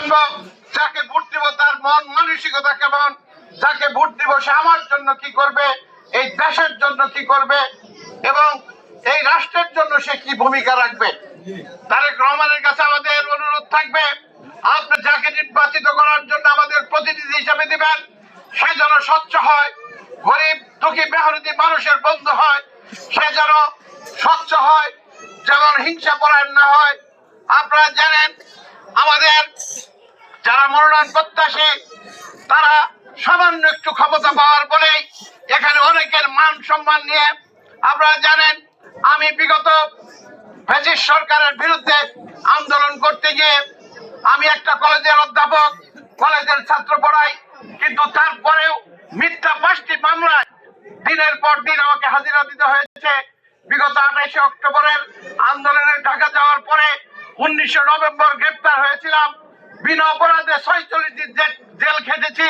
জানব যাকে ভোট দিব তার মন মানসিকতা কেমন? যাকে ভোট দিব সে আমার জন্য কি করবে? এই দেশের জন্য কি করবে? এবং এই রাষ্ট্রের জন্য সে কি ভূমিকা রাখবে? তারেক রহমানের কাছে আমাদের অনুরোধ থাকবে, আপনি যাকে নির্বাচিত করার জন্য আমাদের প্রতিনিধি হিসেবে দিবেন, সে যেন স্বচ্ছ হয়, গরিব, দুঃখী মেহনতি মানুষের বন্ধু হয়, সে যেন স্বচ্ছ হয়, যেমন হিংসা পরায়ণ না হয়। আপনারা জানেন মনোনয়ন প্রত্যাশী, তারা সামান্য একটু ক্ষমতা পাওয়ার বলেই এখানে অনেকের মান সম্মান নিয়ে, আপনারা জানেন, আমি বিগত ব্রিটিশ সরকারের বিরুদ্ধে আন্দোলন করতে গিয়ে আমি একটা কলেজের অধ্যাপক, কলেজের ছাত্র পড়াই, কিন্তু তারপরেও মিথ্যা পাঁচটি মামলায় দিনের পর দিন আমাকে হাজিরা দিতে হয়েছে। বিগত আঠাইশে অক্টোবরের আন্দোলনে ঢাকা যাওয়ার পরে উনিশে নভেম্বর গ্রেপ্তার হয়েছিলাম। বিনা অপরাধে ছয়চল্লিশ দিন জেল খেটেছি,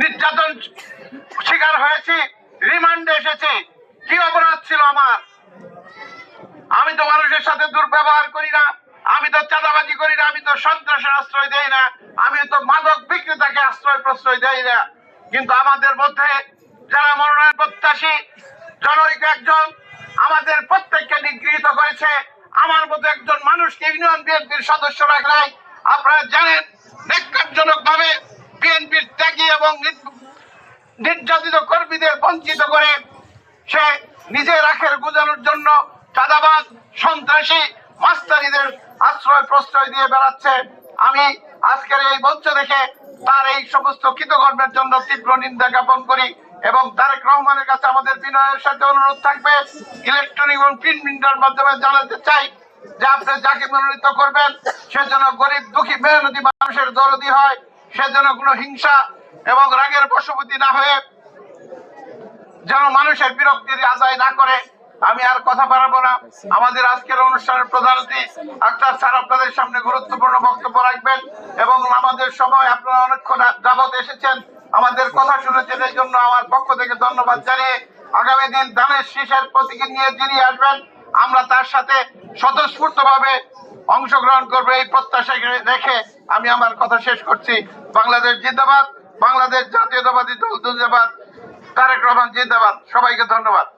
নির্যাতন শিকার হয়েছি, রিমান্ডে এসেছি। কি অপরাধ ছিল আমার? আমি তো মানুষের সাথে দুর্ব্যবহার করি না, আমি তো চাঁদাবাজি করি না, আমি তো সন্ত্রাসের আশ্রয় দেই না, আমি তো মাদক বিক্রেতাকে আশ্রয় প্রশ্রয় দেই না। কিন্তু আমাদের মধ্যে যারা মনোনয়ন প্রত্যাশী, জনৈক একজন আমাদের প্রত্যেককে নিগৃহীত করেছে। আমার মতো একজন মানুষকে ইউনিয়ন বিএনপির সদস্য রাখলাই আপনারা জানেন ন্যাক্কারজনক ভাবে বিএনপির ত্যাগী এবং নির- নির্যাতিত কর্মীদের বঞ্চিত করে সে নিজের আখের গুজানোর জন্য চাঁদাবাজ, সন্ত্রাসী মাস্তারিদের আশ্রয় প্রশ্রয় দিয়ে বেড়াচ্ছে। আমি আজকের এই মঞ্চ দেখে তার এই সমস্ত কৃতকর্মের জন্য তীব্র নিন্দা জ্ঞাপন করি এবং তারেক রহমানের কাছে আমাদের বিনয়ের সাথে অনুরোধ থাকবে। ইলেকট্রনিক এবং প্রিন্ট মিডিয়ার মাধ্যমে জানাতে চাই। যে আপনি যাকে মনোনীত করবেন, সে যেন গরিব, দুঃখী, মেহনতি মানুষের দরদি হয়, সে যেন কোনো হিংসা এবং রাগের বশবর্তী না হয়ে যেন মানুষের বিরক্তির আদায় না করে। আমি আর কথা বাড়াবো না। আমাদের আজকের অনুষ্ঠানের প্রধান অতিথি আক্তার স্যার, আপনাদের সামনে গুরুত্বপূর্ণ বক্তব্য রাখবেন এবং আমাদের সময় আপনারা অনেকক্ষণ যাবত এসেছেন। আমাদের কথা শুনেছেন, এই জন্য আমার পক্ষ থেকে ধন্যবাদ জানিয়ে আগামী দিন ধানের শীষের প্রতীকে নিয়ে যিনি আসবেন আমরা তার সাথে স্বতঃস্ফূর্ত ভাবে অংশগ্রহণ করব। এই প্রত্যাশা রেখে আমি আমার কথা শেষ করছি। বাংলাদেশ জিন্দাবাদ, বাংলাদেশ জাতীয়তাবাদী দল জিন্দাবাদ তারেক রহমান জিন্দাবাদ। সবাইকে ধন্যবাদ।